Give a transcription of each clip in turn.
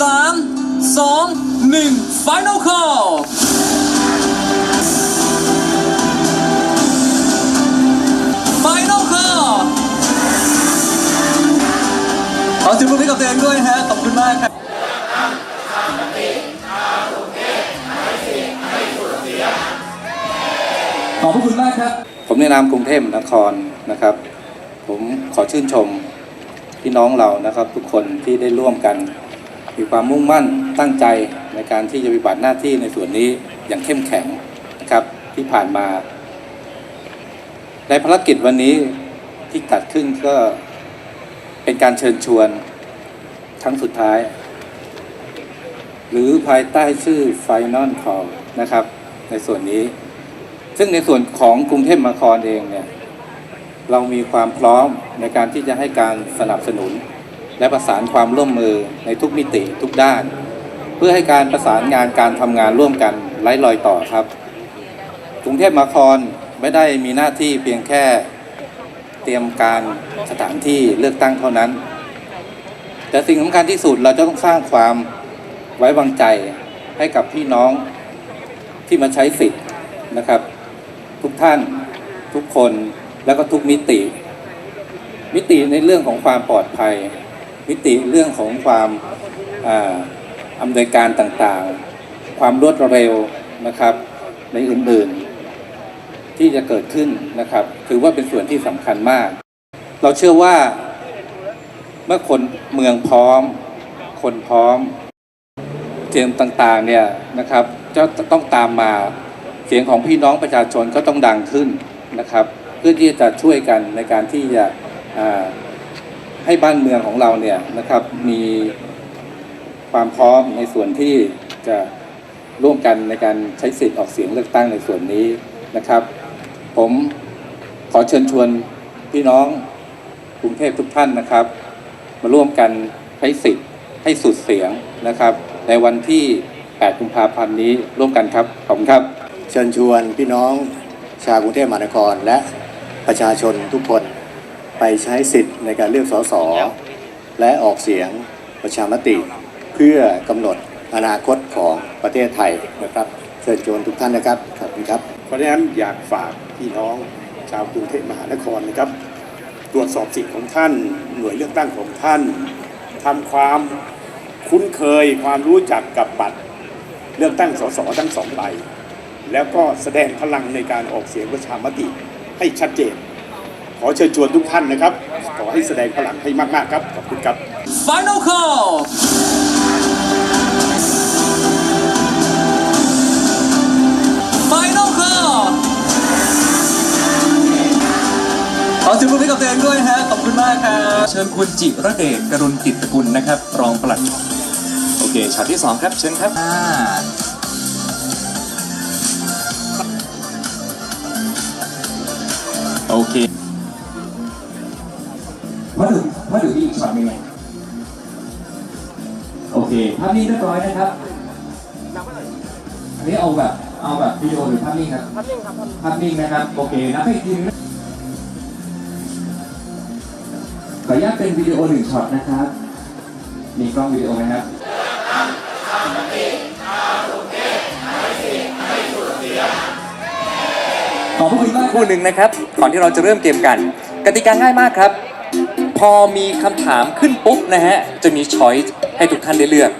สามสองหนึ่ง final call final call ขอเสิบมือให้กับตัวเองด้วยฮะ ขอบคุณมากครับขอบพระคุณมากครับ ผมในนามกรุงเทพมหานครนะครับ ผมขอชื่นชมพี่น้องเรานะครับ ทุกคนที่ได้ร่วมกัน มีความมุ่งมั่นตั้งใจในการที่จะปฏิบัติหน้าที่ในส่วนนี้อย่างเข้มแข็งนะครับที่ผ่านมา ในภารกิจวันนี้ที่จัดขึ้นก็เป็นการเชิญชวนครั้งสุดท้าย หรือภายใต้ชื่อ Final Call นะครับ ในส่วนนี้ ซึ่งในส่วนของกรุงเทพมหานครเองเนี่ยเรามีความพร้อมในการที่จะให้การสนับสนุน และประสานความร่วมมือในทุกมิติทุกด้าน เพื่อให้การประสานงานการทำงานร่วมกันไร้รอยต่อครับ กรุงเทพมหานครไม่ได้มีหน้าที่เพียงแค่เตรียมการสถานที่เลือกตั้งเท่านั้น แต่สิ่งสำคัญที่สุดเราจะต้องสร้างความไว้วางใจให้กับพี่น้องที่มาใช้สิทธิ์นะครับ ทุกท่านทุกคนแล้วก็ทุกมิติ มิติในเรื่องของความปลอดภัย มิติเรื่องของความอ่าอำนวยการต่างๆ ความรวดเร็วนะครับ ในอื่นๆที่จะเกิดขึ้นนะครับ ถือว่าเป็นส่วนที่สำคัญมาก เราเชื่อว่าเมื่อคนเมืองพร้อม คนพร้อมเสียงต่างๆเนี่ยนะครับจะต้องตามมาเสียงของพี่น้องประชาชนก็ต้องดังขึ้นนะครับ เพื่อที่จะช่วยกันในการที่จะ ให้บ้านเมืองของเราเนี่ยนะครับมีความพร้อมในส่วนที่จะร่วมกันในการใช้สิทธิ์ออกเสียงเลือกตั้งในส่วนนี้นะครับ ผมขอเชิญชวนพี่น้องกรุงเทพทุกท่านนะครับ มาร่วมกันใช้สิทธิ์ให้สุดเสียงนะครับ ในวันที่ 8 กุมภาพันธ์นี้ร่วมกันครับขอบคุณครับ เชิญชวนพี่น้องชาวกรุงเทพมหานครและประชาชนทุกคน ไปใช้สิทธิ์ในการเลือกสสและออกเสียงประชามติ เพื่อกำหนดอนาคตของประเทศไทยนะครับเชิญชวนทุกท่านนะครับขอบคุณครับเพราะฉะนั้นอยากฝากพี่น้องชาวกรุงเทพมหานครนะครับ ตรวจสอบสิทธิ์ของท่าน หน่วยเลือกตั้งของท่านทำความคุ้นเคยความรู้จักกับบัตรเลือกตั้งสสทั้งสองใบแล้วก็แสดงพลังในการออกเสียงประชามติให้ชัดเจน ขอเชิญชวนทุกท่านนะครับ ขอให้แสดงพลังให้มากๆครับ ขอบคุณครับ final call final call ขอเสิบมือให้กับตัวเองด้วยฮะ ขอบคุณมากครับ เชิญคุณจิระเดชกรุณกิตตกุลนะครับ รองปลัด โอเคช็อตที่สองครับ เชิญครับอ่าโอเค มาถึงมาถึงอีกช็อตหนึงโอเคภาพนี้เรียบร้อยนะครับ อันนี้เอาแบบเอาแบบวิดีโอหรือภาพนิ่งครับภาพนิ่งครับภาพนิ่งนะครับ โอเคนับให้อีกทีนึงนะขออนุญาตเป็นวิดีโอหนึ่งช็อตนะครับ มีกล้องวิดีโอนะครับขอบพระคุณมากคู่หนึ่งนะครับ ก่อนที่เราจะเริ่มเกมกัน กติกาง่ายมากครับ พอมีคำถามขึ้นปุ๊บนะฮะ จะมีช้อยส์ให้ทุกท่านได้เลือก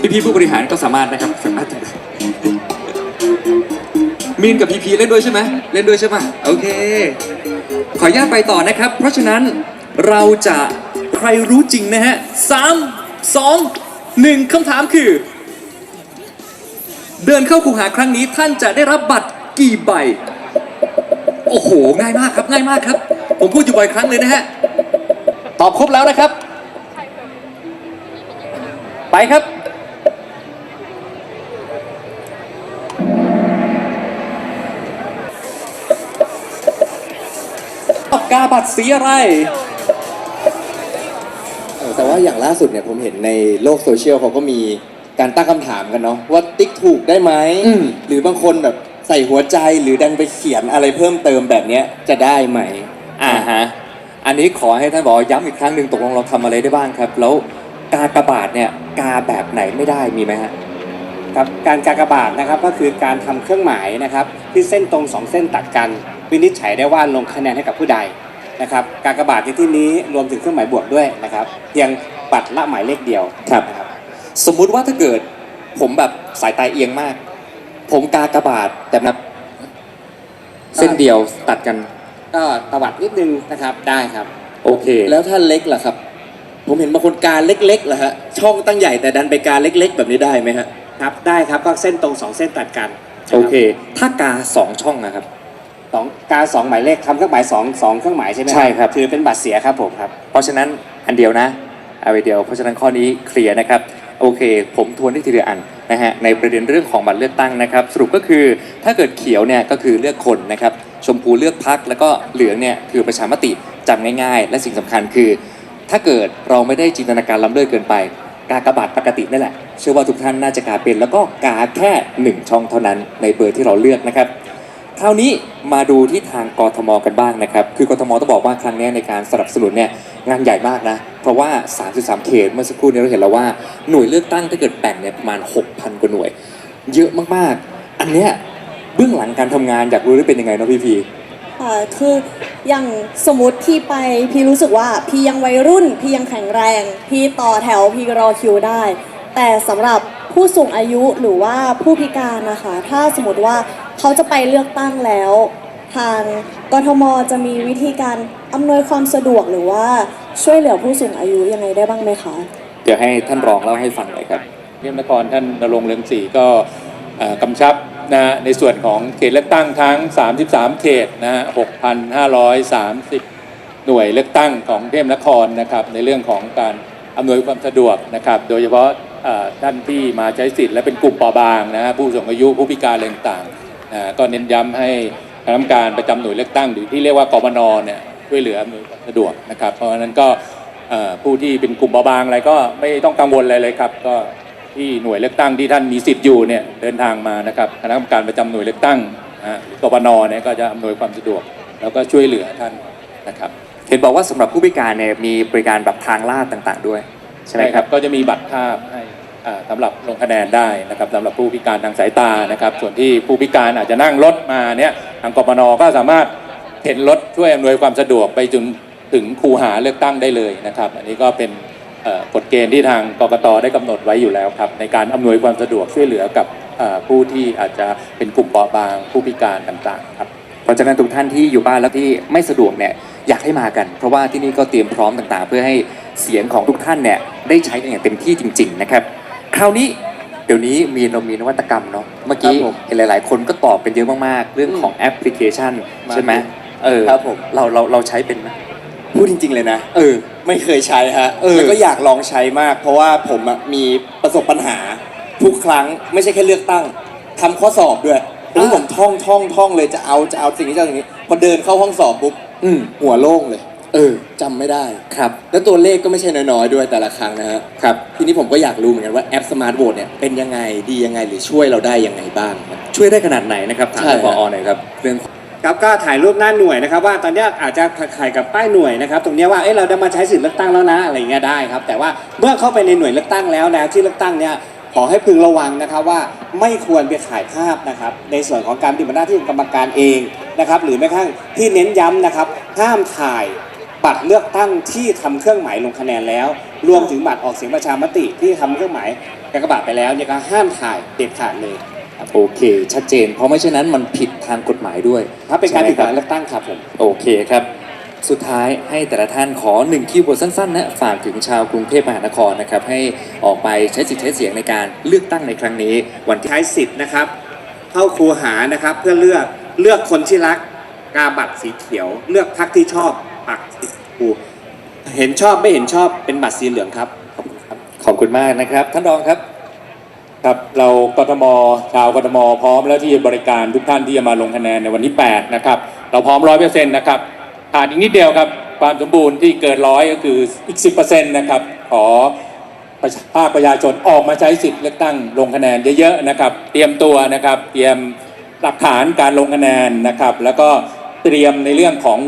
พี่พีผู้บริหารก็สามารถนะครับสามารถมีนกับพีพีเล่นด้วยใช่ไหมเล่นด้วยใช่ปะโอเค ขออนุญาตไปต่อนะครับ เพราะฉะนั้นเราจะใครรู้จริงนะฮะสามสองหนึ่งคำถามคือ เดินเข้าคูหาครั้งนี้ท่านจะได้รับบัตรกี่ใบ โอ้โห ง่ายมากครับ ง่ายมากครับ ผมพูดอยู่บ่อยครั้งเลยนะฮะ ตอบครบแล้วนะครับ ไปครับปากกาบัตรสีอะไร เออแต่ว่าอย่างล่าสุดเนี่ยผมเห็นในโลกโซเชียลเขาก็มีการตั้งคำถามกันเนาะว่าติ๊กถูกได้ไหมอืม หรือบางคนแบบ ใส่หัวใจหรือดันไปเขียนอะไรเพิ่มเติมแบบเนี้ยจะได้ไหมอ่าฮะอันนี้ขอให้ท่านบอกย้ำอีกครั้งหนึ่งตกลงเราทำอะไรได้บ้างครับ แล้วกากบาทเนี่ยกาแบบไหนไม่ได้มีไหมฮะครับการกากบาทนะครับก็คือการทำเครื่องหมายนะครับ ที่เส้นตรงสองเส้นตัดกันวินิจฉัยได้ว่าลงคะแนนให้กับผู้ใดนะครับกากบาทในที่นี้รวมถึงเครื่องหมายบวกด้วยนะครับเพียงบัตรละหมายเลขเดียวครับ นะครับ สมมุติว่าถ้าเกิดผมแบบสายตาเอียงมาก ผมกากบาทแต่นับเส้นเดียวตัดกัน ก็ตวัดนิดนึงนะครับได้ครับ โอเค แล้วถ้าเล็กล่ะครับ ผมเห็นบางคนการเล็กๆเหรอฮะช่องตั้งใหญ่แต่ดันไปการเล็ก ๆ แบบนี้ได้ไหมฮะครับได้ครับก็เส้นตรงสองเส้นตัดกันโอเค ถ้ากาสองช่องนะครับสองการสองหมายเลขทำเครื่องหมายสองสองเครื่องหมายใช่ไหมใช่ครับถือเป็นบัตรเสียครับผมครับ เพราะฉะนั้นอันเดียวนะเอาไปเดียวเพราะฉะนั้นข้อนี้เคลียร์นะครับ โอเค ผมทวนได้ทีเดียวอัน นะฮะในประเด็นเรื่องของบัตรเลือกตั้งนะครับ สรุปก็คือถ้าเกิดเขียวเนี่ยก็คือเลือกคนนะครับ ชมพูเลือกพักแล้วก็เหลืองเนี่ยคือประชามติจำง่ายๆ และสิ่งสำคัญคือ ถ้าเกิดเราไม่ได้จินตนาการล้ำเลิศเกินไป กากบาทปกตินั่นแหละเชื่อว่าทุกท่านน่าจะกาเป็น แล้วก็กาแค่หนึ่งช่องเท่านั้นในเบอร์ที่เราเลือกนะครับ คราวนี้มาดูที่ทางกทมกันบ้างนะครับ คือกทมต้องบอกว่าครั้งนี้ในการสนับสนุนเนี่ยงานใหญ่มากนะ เพราะว่า 33 เขตเมื่อสักครู่นี้เราเห็นแล้วว่าหน่วยเลือกตั้งถ้าเกิดแบ่งเนี่ยประมาณ 6,000 กว่าหน่วย เยอะมากๆ อันเนี้ยเบื้องหลังการทำงานอยากรู้ได้เป็นยังไงเนาะพี่พีค่ะคืออย่างสมมติพี่ไปพี่รู้สึกว่าพี่ยังวัยรุ่น พี่ยังแข็งแรง พี่ต่อแถวพี่รอคิวได้ แต่สำหรับผู้สูงอายุหรือว่าผู้พิการนะคะ ถ้าสมมติว่า เขาจะไปเลือกตั้งแล้ว ทางกทมจะมีวิธีการอำนวยความสะดวกหรือว่าช่วยเหลือผู้สูงอายุยังไงได้บ้างไหมคะ เดี๋ยวให้ท่านรองเล่าให้ฟังหน่อยครับเรียมนครท่านนรงเรืองศรีก็กำชับนะในส่วนของเขตเลือกตั้งทั้ง 33 เขตนะฮะ6,530 หน่วยเลือกตั้งของเทพนครนะครับในเรื่องของการอำนวยความสะดวกนะครับ โดยเฉพาะท่านที่มาใช้สิทธิ์และเป็นกลุ่มเปราะบางนะฮะผู้สูงอายุผู้พิการอะไรต่างๆ นะก็เน้นย้ำให้คณะกรรมการประจำหน่วยเลือกตั้งหรือที่เรียกว่ากบนเนี่ยช่วยเหลืออำนวยความสะดวกนะครับ เพราะฉะนั้นก็เอ่อผู้ที่เป็นกลุ่มเปราะบางอะไรก็ไม่ต้องกังวลอะไรเลยครับ ก็ที่หน่วยเลือกตั้งที่ท่านมีสิทธิ์อยู่เนี่ยเดินทางมานะครับคณะกรรมการประจำหน่วยเลือกตั้งนะฮะหรือกบนเนี่ยก็จะอำนวยความสะดวก แล้วก็ช่วยเหลือท่านนะครับเห็นบอกว่าสำหรับผู้พิการเนี่ยมีบริการแบบทางลาดต่างๆ ด้วยใช่ไหมครับก็จะมีบัตรภาพให้อ่า สำหรับลงคะแนนได้นะครับสำหรับผู้พิการทางสายตานะครับ ส่วนที่ผู้พิการอาจจะนั่งรถมาเนี่ยทางกบนก็สามารถเห็นรถช่วยอำนวยความสะดวกไปจนถึงคูหาเลือกตั้งได้เลยนะครับ อันนี้ก็เป็นกฎเกณฑ์ที่ทางกกตได้กำหนดไว้อยู่แล้วครับ ในการอำนวยความสะดวกช่วยเหลือกับผู้ที่อาจจะเป็นกลุ่มเปราะบางผู้พิการต่างๆครับเพราะฉะนั้นทุกท่านที่อยู่บ้านแล้วที่ไม่สะดวกเนี่ยอยากให้มากัน เพราะว่าที่นี่ก็เตรียมพร้อมต่างๆ เพื่อให้เสียงของทุกท่านเนี่ยได้ใช้กันอย่างเต็มที่จริง ๆ นะครับ คราวนี้เดี๋ยวนี้มีเรามีนวัตกรรมเนาะเมื่อกี้ครับผมเห็นหลาย ๆ คนก็ตอบเป็นเยอะมาก ๆ เรื่องของแอปพลิเคชันใช่ไหมเออครับผม เราเราเราใช้เป็นไหมพูดจริง ๆ เลยนะ เออ ไม่เคยใช้ฮะเออ แล้วก็อยากลองใช้มาก เพราะว่าผมอะมีประสบปัญหา ทุกครั้งไม่ใช่แค่เลือกตั้งทำข้อสอบด้วยโอ้ยผมท่องท่องท่องเลยจะเอาจะเอาสิ่งนี้จะเอาสิ่งนี้พอเดินเข้าห้องสอบปุ๊บอืมหัวโล่งเลย เออจำไม่ได้ ครับ แล้วตัวเลขก็ไม่ใช่น้อยๆด้วยแต่ละครั้งนะฮะครับ ทีนี้ผมก็อยากรู้เหมือนกันว่าแอปสมาร์ทโหวตเนี่ยเป็นยังไงดียังไงหรือช่วยเราได้ยังไงบ้างครับ ช่วยได้ขนาดไหนนะครับถามใช่ท่านคผรับอหน่อยครับเรื่อง ครับก็ถ่ายรูปหน้าหน่วยนะครับว่าตอนเนี้ยอาจจะถ่ายกับป้ายหน่วยนะครับตรงเนี้ยว่าเอ้ยเราได้มาใช้สิทธิ์เลือกตั้งแล้วนะอะไรเงี้ยได้ครับ แต่ว่าเมื่อเข้าไปในหน่วยเลือกตั้งแล้วนะที่เลือกตั้งเนี่ยขอให้พึงระวังนะครับว่าไม่ควรไปถ่ายภาพนะครับในส่วนของการปฏิบัติหน้าที่ของกรรมการเองนะครับหรือแม้กระทั่งที่เน้นย้ำนะครับห้ามถ่าย บัตรเลือกตั้งที่ทำเครื่องหมายลงคะแนนแล้ว รวมถึงบัตรออกเสียงประชามติที่ทำเครื่องหมายกากบาทไปแล้วเนี่ยก็ห้ามถ่ายเด็ดขาดเลยโอเค ชัดเจน เพราะไม่เช่นนั้นมันผิดทางกฎหมายด้วยถ้าเป็นการใช่ผิดไหมกฎหมายเลือกตั้งครับผมโอเคครับ สุดท้ายให้แต่ละท่านขอหนึ่งคีย์เวิร์ดสั้นๆนะฝากถึงชาวกรุงเทพมหานครนะครับให้ออกไปใช้สิทธิ์ใช้เสียงในการเลือกตั้งในครั้งนี้ วันที่ใช้สิทธิ์นะครับเข้าครูหานะครับเพื่อเลือกเลือกคนที่รักกาบัตรสีเขียว เลือกพรรคที่ชอบปักสีูเห็นชอบไม่เห็นชอบเป็นบัตรสีเหลืองครับ ขอบคุณครับ ขอบคุณมากนะครับ ท่านรองครับครับเรากทมชาวกทมพร้อมแล้วที่จะบริการทุกท่านที่จะมาลงคะแนนในวันที่8นะครับเราพร้อมร้อยเปอร์เซ็นต์นะครับขาดอีกนิดเดียวครับความสมบูรณ์ที่เกินร้อยก็คืออีก10%นะครับขอภาคประชาชนออกมาใช้สิทธิ์เลือกตั้งลงคะแนนเยอะๆนะครับ เตรียมตัวนะครับ เตรียมหลักฐานการลงคะแนนนะครับ แล้วก็เตรียมในเรื่องของ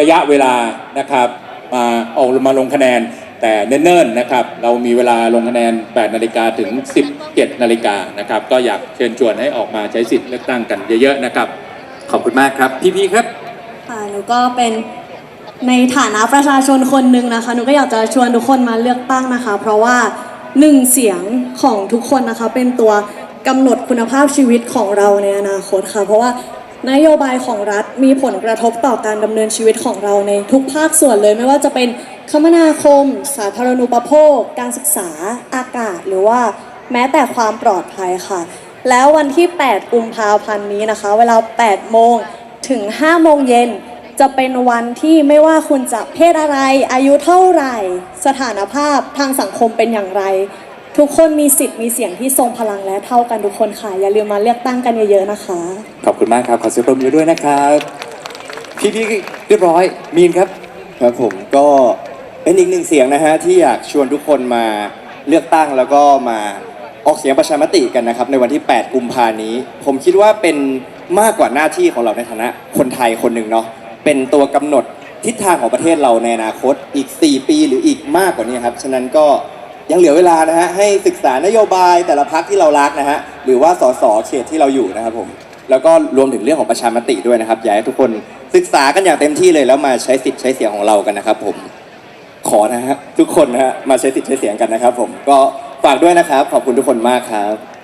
ระยะเวลานะครับมาออกมาลงคะแนน แต่เนิ่นๆนะครับ เรามีเวลาลงคะแนน 8 นาฬิกาถึง 17 นาฬิกานะครับ ก็อยากเชิญชวนให้ออกมาใช้สิทธิ์เลือกตั้งกันเยอะๆนะครับ ขอบคุณมากครับ พี่พีครับค่ะหนูก็เป็นในฐานะประชาชนคนหนึ่งนะคะหนูก็อยากจะชวนทุกคนมาเลือกตั้งนะคะ เพราะว่าหนึ่งเสียงของทุกคนนะคะเป็นตัวกำหนดคุณภาพชีวิตของเราในอนาคตค่ะ เพราะว่า นโยบายของรัฐมีผลกระทบต่อการดำเนินชีวิตของเราในทุกภาคส่วนเลย ไม่ว่าจะเป็นคมนาคม สาธารณูปโภค การศึกษา อากาศ หรือว่าแม้แต่ความปลอดภัยค่ะ แล้ววันที่ 8 กุมภาพันธ์นี้นะคะ เวลา 8 โมงถึง 5 โมงเย็นจะเป็นวันที่ไม่ว่าคุณจะเพศอะไร อายุเท่าไหร่ สถานภาพทางสังคมเป็นอย่างไร ทุกคนมีสิทธิ์มีเสียงที่ทรงพลังและเท่ากันทุกคนค่ะ อย่าลืมมาเลือกตั้งกันเยอะๆนะคะ ขอบคุณมากครับขอเสียงปรบมือด้วยนะครับพี่พีเรียบร้อยมีนครับ ครับผมก็เป็นอีกหนึ่งเสียงนะฮะที่อยากชวนทุกคนมาเลือกตั้งแล้วก็มาออกเสียงประชามติกันนะครับ ในวันที่ 8 กุมภานี้ ผมคิดว่าเป็นมากกว่าหน้าที่ของเราในฐานะคนไทยคนหนึ่งเนาะเป็นตัวกำหนดทิศทางของประเทศเราในอนาคตอีก 4 ปีหรืออีกมากกว่านี้ครับฉะนั้นก็ ยังเหลือเวลานะฮะให้ศึกษานโยบายแต่ละพักที่เรารักนะฮะหรือว่าสสเขตที่เราอยู่นะครับผมแล้วก็รวมถึงเรื่องของประชามติด้วยนะครับอยากให้ทุกคนศึกษากันอย่างเต็มที่เลยแล้วมาใช้สิทธิ์ใช้เสียงของเรากันนะครับ ผมขอนะฮะทุกคนนะฮะมาใช้สิทธิ์ใช้เสียงกันนะครับ ผมก็ฝากด้วยนะครับ ขอบคุณทุกคนมากครับ